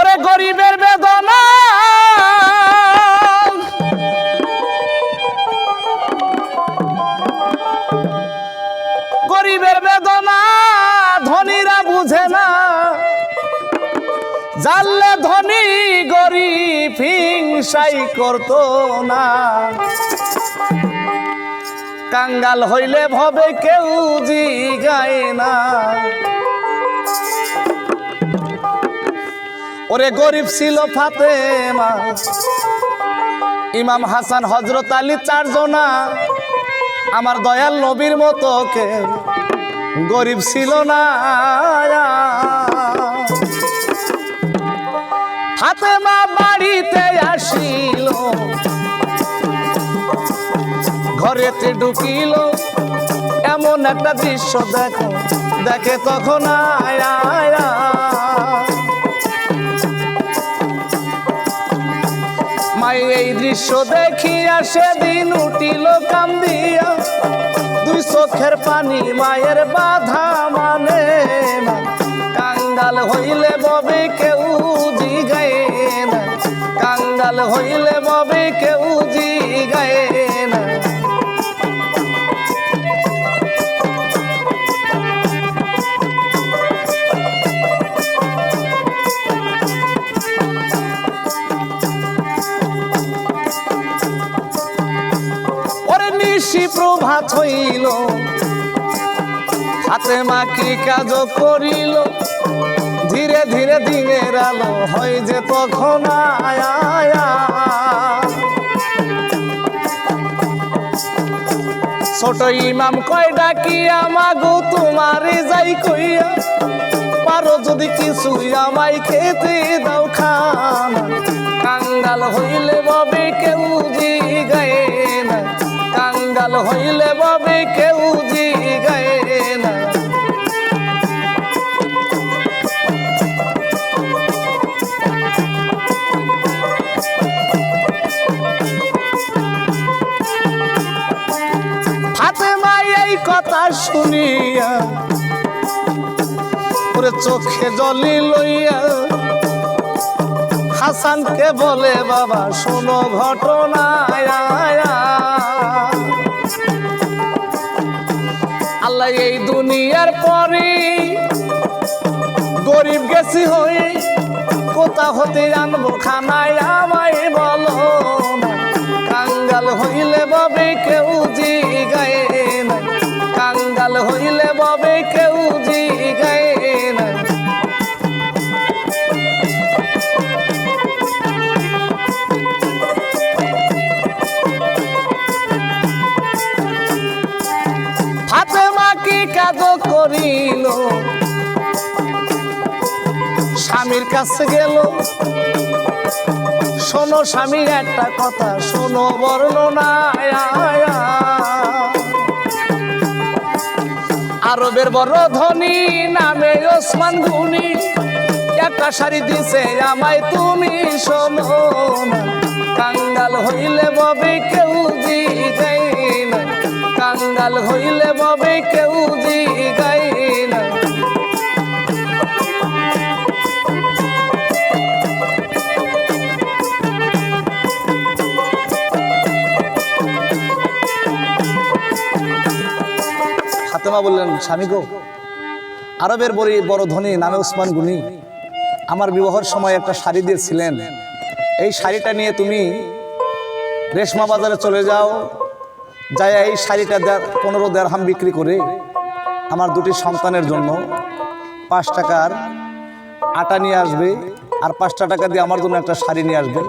ওরে গরিবের বেদনা। গরিবের বেদনা, ধনীরা বুঝে না। জানলে ধনী গরিব হিংসাই করতো না। কাঙ্গাল হইলে ভবে কেউ জি জিগায় না। ওরে গরিব ছিল ফাতেমা। ইমাম হাসান হজরত আলী চারজনা। আমার দয়াল নবীর মতো কে গরিব ছিল না। ফাতেমা বাড়িতে আসিল। ঘরেতে ঢুকিল। এমন একটা দৃশ্য দেখো, দেখে তখন আয়া আয়া। দৃশ্য দেখিয়া সেদিন উঠিল কান্দিয়া। দুই চোখের পানি মায়ের বাধা মানে কাঙ্গাল হইলে ববে কেউ জিগায় না। কাঙ্গাল হইলে ববে কেউ জিগায় হইল হাতে মাকি কাজ করিল। ধীরে ধীরে দিনের আলো হয় যে তখন। ছোট ইমাম কয়, ডাকি আমাগো, তোমারে যাই কইয়া। পারো যদি কিছু আমায় খেতে দাও খান। কাঙ্গাল হইলে ববে কেউ জি গায়ে। কাঙ্গাল হইলে ববে কেউ জি গায়ে না। কথা শুনিয়া চোখে জলি লইয়া হাসানকে বলে, বাবা, শোনো ঘটনা এই দুনিয়ার পরে গরিব গেছি হই, কোথা হতে আনব খানায় আমায় বলো কাঙ্গাল হইলে বাবে কেউ কাছে গেল। শোনো স্বামী একটা কথা, শোনো বর্ণনা আরবের বড় ধনী নামে ওসমান গুনি একটা শাড়ি দিছে আমায় তুমি, শোনো কাঙ্গাল হইলে ববে কেউ জি গাই কাঙ্গাল হইলে ববে কেউ জি ফাতেমা বললেন, স্বামী গো, আরবের বড় বড় ধনী নামে উসমান গুনি আমার বিবাহের সময় একটা শাড়ি দিয়েছিলেন। এই শাড়িটা নিয়ে তুমি রেশমা বাজারে চলে যাও যাই এই শাড়িটা পনেরো দেড়হাম বিক্রি করে আমার দুটি সন্তানের জন্য পাঁচ টাকার আটা নিয়ে আসবে আর পাঁচটা টাকা দিয়ে আমার জন্য একটা শাড়ি নিয়ে আসবে।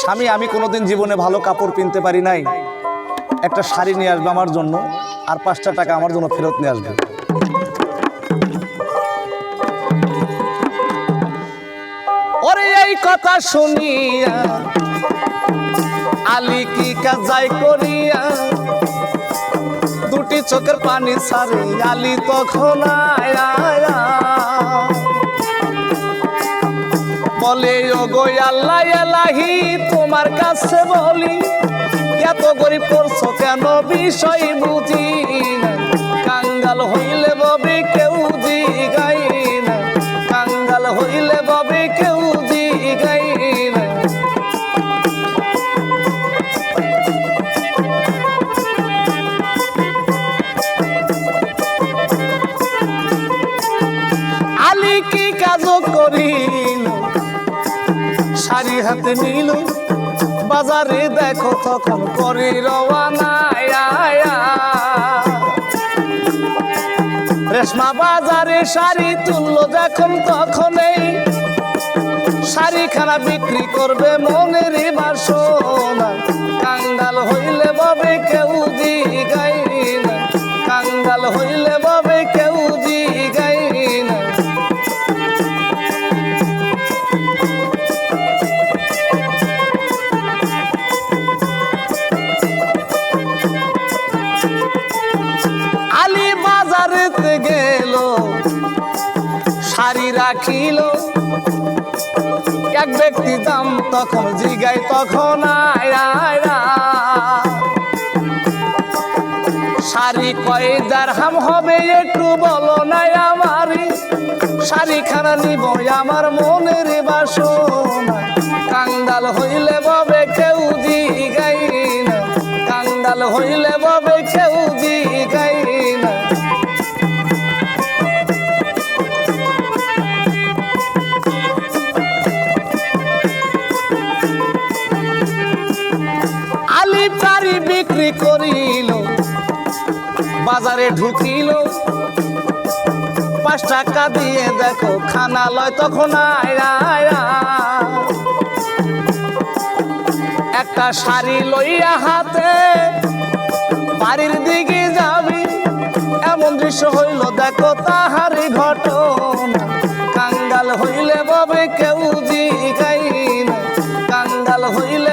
স্বামী, আমি কোনোদিন জীবনে ভালো কাপড় কিনতে পারি নাই। একটা শাড়ি নিয়ে আসবে আমার জন্য। আর পাঁচটা টাকা আমার জন্য ফেরত নিয়ে আসবে এই কথা শুনিয়া, আলি কি কাজাই করিয়া, দুটি চোখের পানি সারে আলি তখন। বলে ও গো আল্লাহ এলাহি, তোমার কাছে বলি এত গরিব করছ কেন? বিষয় বুঝি কাঙ্গাল হইলে ববে কেউ জিগাই না। কাঙ্গাল হইলে ববে কেউ জিগাই না। আলি কি কাজ করিল সারি হাতে নিলো বাজারে দেখো তখন করি রওয়ানা রেশমা বাজারে শাড়ি তুললো যখন তখনই। শাড়িখানা বিক্রি করবে মনের বাসনা কাঙ্গাল হইলে দাম তখন জিগাই তখন আয় আয়। শাড়ি কয়, দারহাম হবে একটু বলো নাই আমারই শাড়ি খানা নিব আমার মনের বাসনা কাঙ্গাল হইলে ববে কেউ দি গাই না কাঙ্গাল হইলে ববে কেউ বিক্রি করিল, বাজারে ঢুকিল পাঁচ টাকা দিয়ে দেখো খানা লয়, তখন। একটা শাড়ি লইয়া হাতে বাড়ির দিকে যাবি, এমন দৃশ্য হইল, দেখো তাহারি ঘটনা কাঙ্গাল হইলে ববে কেউ দি গাই না কাঙ্গাল হইলে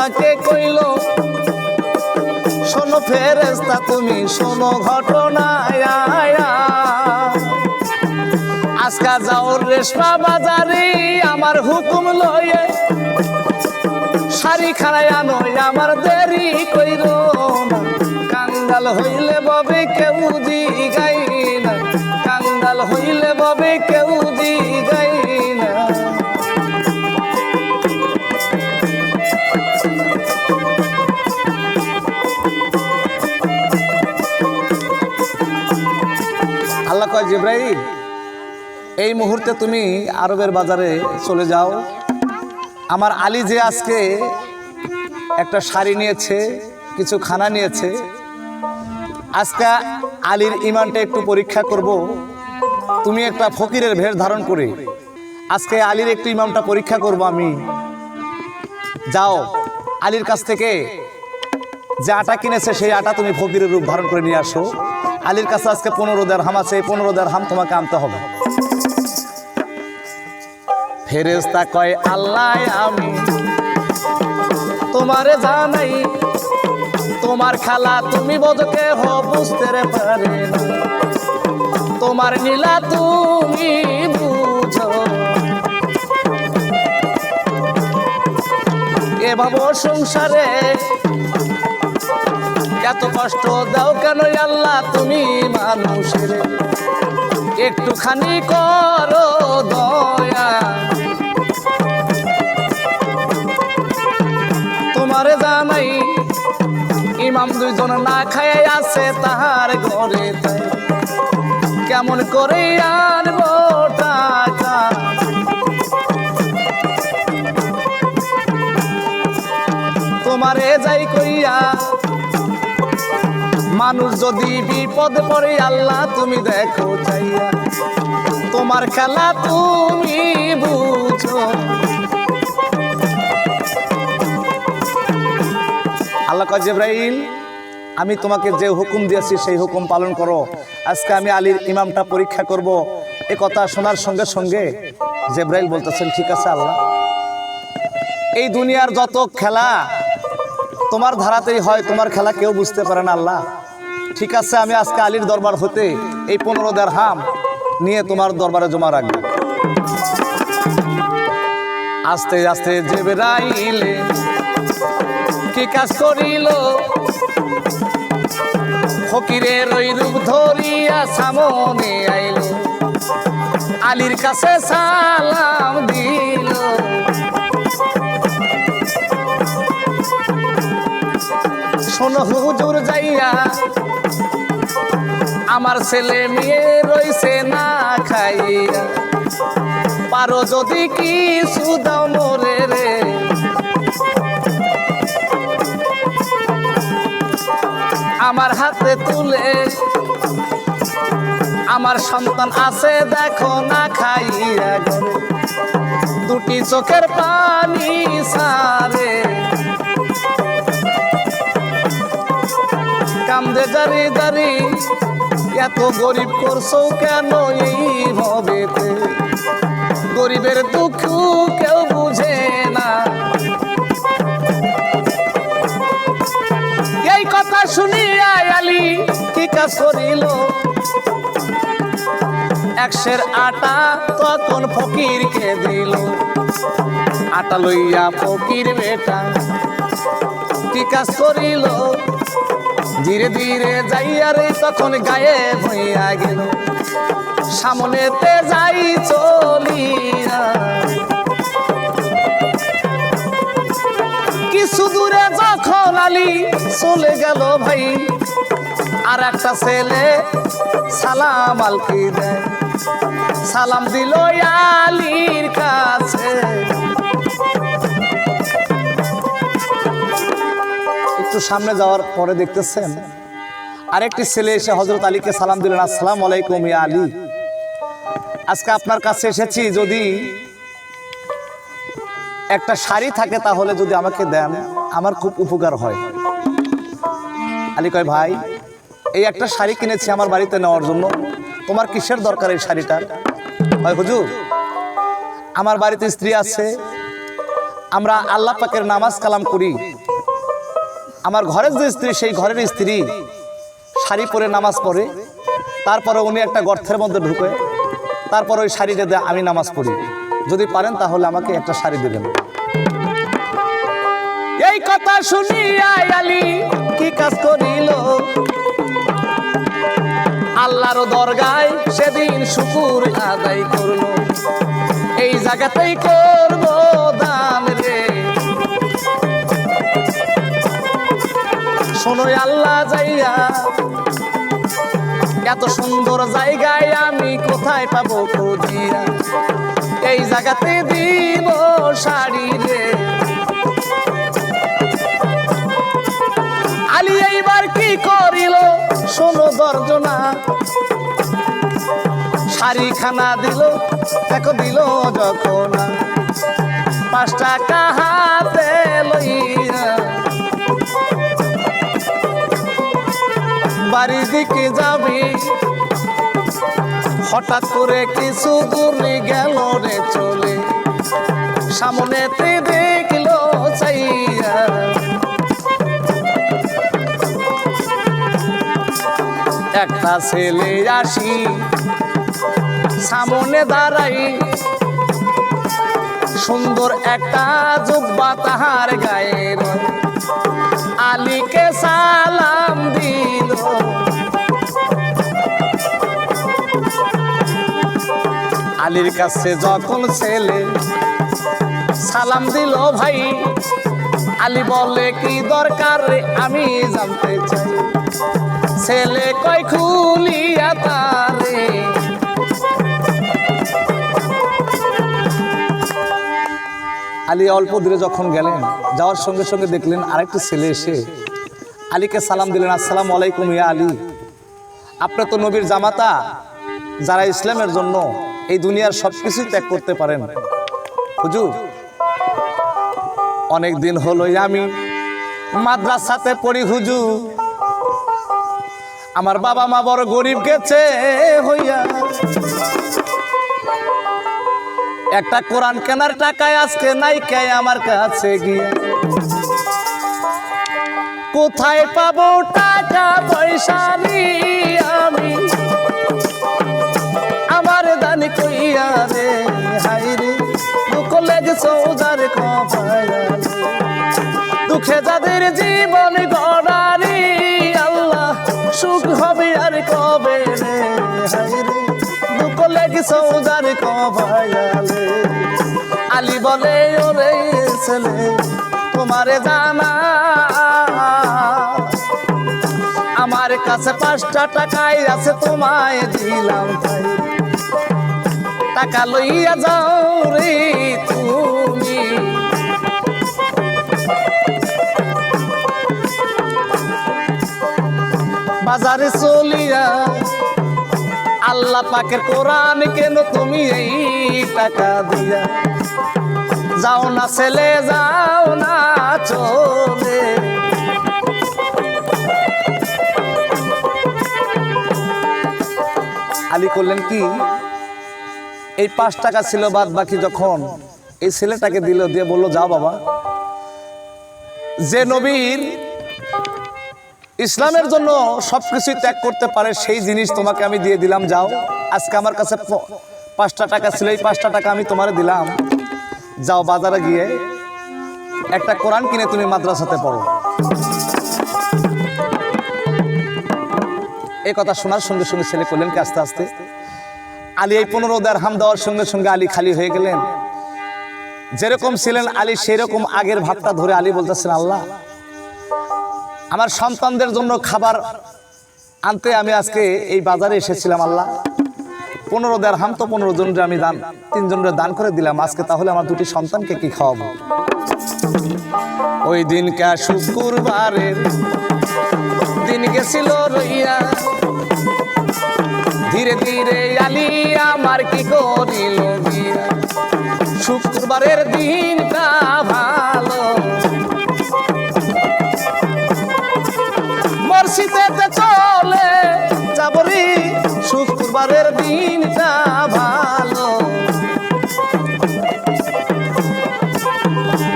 ফেরেস্তাকে কইল, শোনো ফেরেস্তা তুমি শোনো ঘটনা আজকা যাও রেশমা বাজারে আমার হুকুম লয়ে, শাড়ি খানায় আনো আমার দেরি কইর না। কাঙ্গাল হইলে ববে কেউ জিব্রাহিম এই মুহূর্তে তুমি আরবের বাজারে চলে যাও। আমার আলী যে আজকে একটা শাড়ি নিয়েছে, কিছু খানা নিয়েছে, আজকে আলীর ইমানটা একটু পরীক্ষা করব। তুমি একটা ফকিরের ভেষ ধারণ করে আজকে আলীর একটু ইমামটা পরীক্ষা করব আমি। যাও, আলীর কাছ থেকে যে আটা কিনেছে, সেই আটা তুমি ফকিরের রূপ ধারণ করে নিয়ে আসো। আলীর কাছে আজকে পনেরো দেড় হাম আছে, এই পনেরো দেড় হাম তোমাকে আনতে হবে। ফেরেস্তা কয়, আল্লাহ আমি তোমারে জানাই, তোমার খালা তুমি বোধকে হ বুঝতে পারে তোমার নীলা তুমি বুঝো। এভাবে সংসারে এত কষ্ট দাও কেন আল্লাহ? তুমি মানুষের। একটুখানি করো দয়া। তোমারে জানাই, ইমাম দুইজন না খায় আছে তাহার ঘরে। কেমন করে আনব টাকা? তোমারে যাই কইয়া মানুষ যদি বিপদ পড়ে, আল্লাহ তুমি দেখো চাইয়া। তোমার খেলা তুমি বুঝো। আল্লাহ কয়, জিব্রাইল, আমি তোমাকে যে হুকুম দিয়েছি, সেই হুকুম পালন করো। আজকে আমি আলীর ইমামটা পরীক্ষা করব। এ কথা শোনার সঙ্গে সঙ্গে জেব্রাইল বলতেছেন, ঠিক আছে আল্লাহ। এই দুনিয়ার যত খেলা তোমার ধারাতেই হয়, তোমার খেলা কেউ বুঝতে পারে না আল্লাহ। ঠিক আছে, আমি আজকে আলীর দরবার হতে এই পনেরো দেড় হাম নিয়ে তোমার দরবারে জমা রাখব। আস্তে আস্তে জেবেরাইলে কি কাজ করিল? ফকিরের ওই রূপ ধরিয়া সামনে আইল। আলীর কাছে সালাম দিল। শোনো হুজুর যাইয়া আমার ছেলে মেয়ে রইছে না খাইয়া। পারো যদি কি সুদাও মোরে রে। আমার হাতে তুলে। আমার সন্তান আছে দেখো না খাইয়া দুটি চোখের পানি সারে। কান্দে জারি জারি। এত গরিব করছ কেন এই ভবেতে গরিবের দুঃখ কেউ বুঝে না। এই কথা শুনিয়া আলী কি কাজ করিল একশের আটা তখন ফকিরকে দিল। আটা লইয়া ফকির বেটা কি কাজ করিল ধীরে ধীরে যাইয়া রে তখন গায়ে হইয়া গেল। সামনেতে যাই চলিয়া। কিছু দূরে যখন আলি চলে গেল ভাই, আর একটা ছেলে সালাম আলকি দেয়। সালাম দিল আলির কাছে। সামনে যাওয়ার পরে দেখতেছেন, আরেকটি ছেলে এসে হজরত আলীকে সালাম দিলেন, আসসালাম আলাইকুম ইয়া আলী। আজকে আপনার কাছে এসেছি, যদি একটা শাড়ি থাকে তাহলে যদি আমাকে দেন, আমার খুব উপকার হয়। আলী কয়, ভাই, এই একটা শাড়ি কিনেছি আমার বাড়িতে নেওয়ার জন্য, তোমার কিসের দরকার এই শাড়িটা? হয় হুজুর, আমার বাড়িতে স্ত্রী আছে, আমরা আল্লাহ পাকের নামাজ কালাম করি আমার ঘরের যে স্ত্রী, সেই ঘরের স্ত্রী শাড়ি পরে নামাজ পড়ে। তারপরে উনি একটা গর্তের মধ্যে ঢুকে, তারপর ওই শাড়িটা দিয়ে আমি নামাজ পড়ি। যদি পারেন তাহলে আমাকে একটা শাড়ি দেবেন। এই কথা শুনিয়া আলী কি কাজ করিল? আল্লাহর দরগায় সেদিন শুকুর আদায় করল। এই জায়গাতেই করব শোনোই আল্লাহ যাইয়া। এত সুন্দর জায়গায় আমি কোথায় পাবো খুঁজিয়া? এই জায়গাতে দিব শাড়ি রে। আলী এইবার কি করিল? শোনো দর্জনা। শাড়ি খানা দিল, দেখো দিল যখন পাঁচ টাকা হাতে লইয়া বাড়ির দিকে যাবি? হঠাৎ করে কিছু দূর গেল রে চলে। সামনেতে দেখল চাইয়া। একটা ছেলে আসি, সামনে দাঁড়াই। সুন্দর একটা জুব্বা তাহার গায়ে রয়। আলীকে সালাম দিল। আলীর কাছে যখন ছেলে সালাম দিল, ভাই, আলী বলে কি দরকার আমি জানতে চাই, ছেলে কয় খুলিয়া তারে? আলী অল্প দূরে যখন গেলেন, যাওয়ার সঙ্গে সঙ্গে দেখলেন আরেকটি ছেলে এসে, আলীকে সালাম দিলেন, আসসালাম আলাইকুম ইয়া আলী। আপনি তো নবীর জামাতা, যারা ইসলামের জন্য এই দুনিয়ার সব কিছুই ত্যাগ করতে পারেন। হুজুর, অনেক দিন হলোই আমি মাদ্রাসাতে পড়ি হুজুর। আমার বাবা মা বড় গরিব গেছে হইয়া। একটা কোরআন কেনার টাকায় আজকে নাই কে আমার কাছে গিয়ে। কোথায় পাবো টাকা পয়সা নিয়ে? লেগে সৌদার দুঃখে যাদের জীবন গড়ারি আল্লাহ, সুখ হায় রে, দুঃখ লেগেছ উজার কবায়ালে আলী বলে, ওরে ছেলে, তোমারে জানা। আমার কাছে পাঁচটা টাকাই আছে, তোমায় দিলাম। তাই টাকা লইয়া যাও রে তুমি। বাজারে চলিয়া আল্লাহ পাকের কোরআন কেন তুমি এই টাকা দিয়া? যাও না ছেলে, যাও না চলে আলী করলেন কি? এই পাঁচ টাকা ছিল বাদ বাকি যখন এই ছেলেটাকে দিল, দিয়ে বলল, যাও বাবা। যে নবীর ইসলামের জন্য সবকিছু ত্যাগ করতে পারে, সেই জিনিস তোমাকে আমি দিয়ে দিলাম, যাও। আজকে আমার কাছে পাঁচটা টাকা ছিল, এই পাঁচটা টাকা আমি তোমার দিলাম। যাও বাজারে গিয়ে একটা কোরআন কিনে তুমি মাদ্রাসাতে পড়ো। এই কথা শোনার সঙ্গে সঙ্গে ছেলে করলেন কি আস্তে আস্তে আলী এই পনেরো হাম দেওয়ার সঙ্গে সঙ্গে আলী খালি হয়ে গেলেন। যেরকম ছিলেন আলী সেরকম আগের ভাবটা ধরে আলী বলতেছেন, আল্লাহ, আমার সন্তানদের জন্য খাবার আনতে আমি আজকে এই বাজারে এসেছিলাম, আল্লাহ। পনেরো হাম তো পনেরো জনরে আমি দান তিনজনের দান করে দিলাম, আজকে তাহলে আমার দুটি সন্তানকে কি খাওয়াবো? ওই দিনকা শুক্রবারের দিন গেছিল রইয়া ধীরে ধীরে আলি আমার কি করিল শুক্রবারের দিনটা ভালো। মসজিদেতে চলে যাবরি, শুক্রবারের দিনটা ভালো।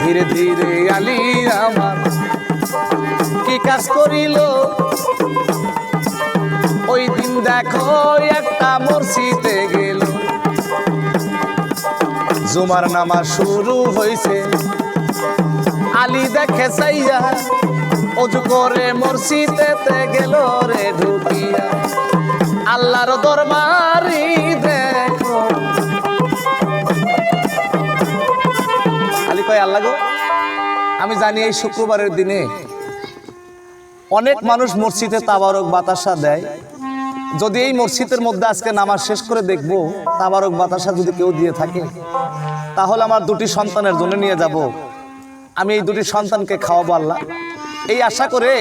ধীরে ধীরে আলি আমার কি কাজ করিল? মসজিদে গেল। জুমার নামাজ শুরু হয়েছে আলী দেখে চাইয়া অজু করে মসজিদেতে গেল রে ঢুকিয়া। আল্লাহর দরবারি আমি জানি এই শুক্রবারের দিনে অনেক মানুষ মসজিদে তাবারক বাতাসা দেয়। যদি এই মসজিদের মধ্যে আজকে নামাজ শেষ করে দেখব, তাবারক বাতাসা যদি কেউ দিয়ে থাকে, তাহলে আমার দুটি সন্তানের জন্য নিয়ে যাব। আমি এই দুটি সন্তানকে খাওয়াবো আল্লাহ। এই আশা করে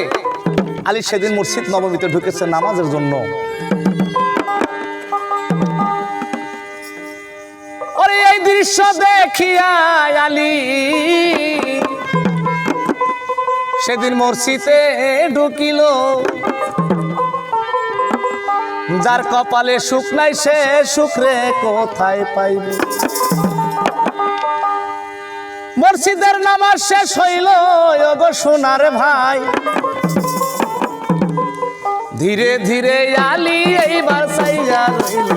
আলী সেদিন মসজিদ নবমীতে ঢুকেছে নামাজের জন্য। এই দৃশ্য দেখিয়া আলী সেদিন মসজিদে ঢুকিল। যার কপালে সুখ নাই, সে সুখরে কোথায় পাইবে? মসজিদের নামাজ শেষ হইল, ওগো সোনার ভাই। ধীরে ধীরে আলি এইবার সাইয়া রইল।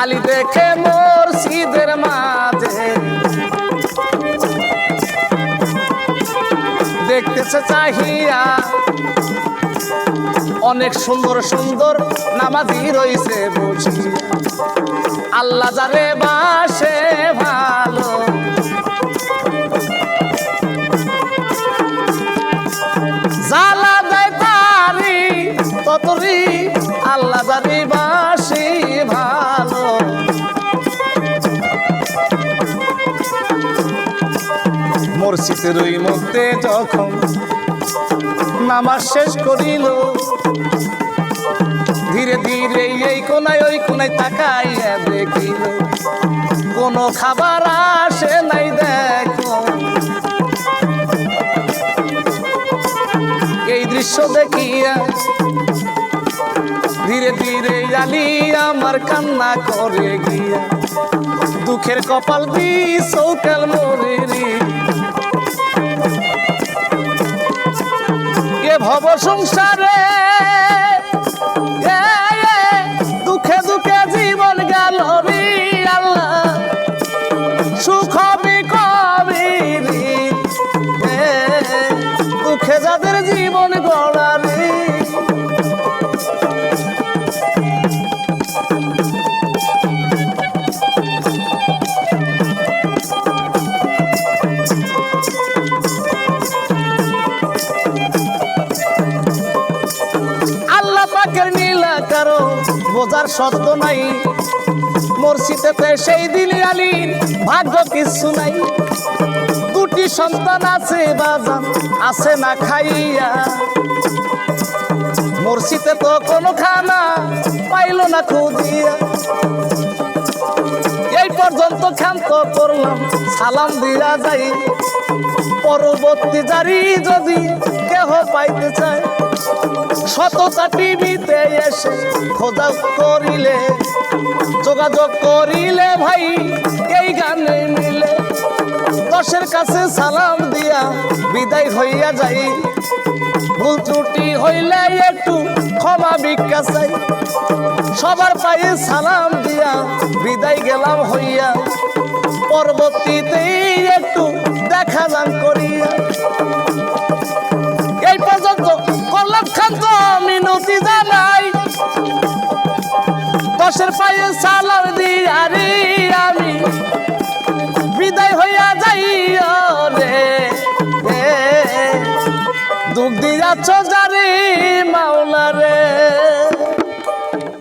আলী দেখে মসজিদের মাঝে। দেখতেছে চাহিয়া অনেক সুন্দর সুন্দর নামাজি রইছে বসিয়া আল্লাহ জানে বাসে ভালো। জালা দেয় তারি আল্লাহ জানি বাসি ভালো। মসজিদের ওই মধ্যে যখন নামাজ শেষ করিল। ধীরে ধীরে এই কোনায়, ওই কোনায় তাকাইয়া দেখিল, কোনো খাবার আসে নাই দেখো। এই দৃশ্য দেখিয়া ধীরে ধীরে আলি আমার কান্না করে গিয়া, দুঃখের কপাল দি সৌকাল মরে ভব সংসারে। বোঝার সত্য নাই। মসজিদেতে সেই দিন আলীর ভাগ্য কিছু নাই। দুটি সন্তান আছে বাজান, আছে না খাইয়া। মসজিদে তো কোনো খানা পাইল না খুদিয়া এই পর্যন্ত ক্ষান্ত করলাম, সালাম দিয়া যাই। পরবর্তী জারি যদি কেহ পাইতে চায় শততা টিভিতে এসে করিলে, যোগাযোগ করিলে ভাই, এই গানে মিলে। দশের কাছে সালাম দিয়া বিদায় হইয়া যাই। ভুল ত্রুটি হইলে একটু ক্ষমা ভিক্ষা সবার পায়ে সালাম দিয়া বিদায় গেলাম হইয়া। পরবর্তীতে একটু দেখা যান করিয়া। এই পর্যন্ত খান্ত মিনতি জানাই দশের পায়ে সালাম দিয়া রে আমি। বিদায় হইয়া যাই রে দুঃখ দিয়াছ যারে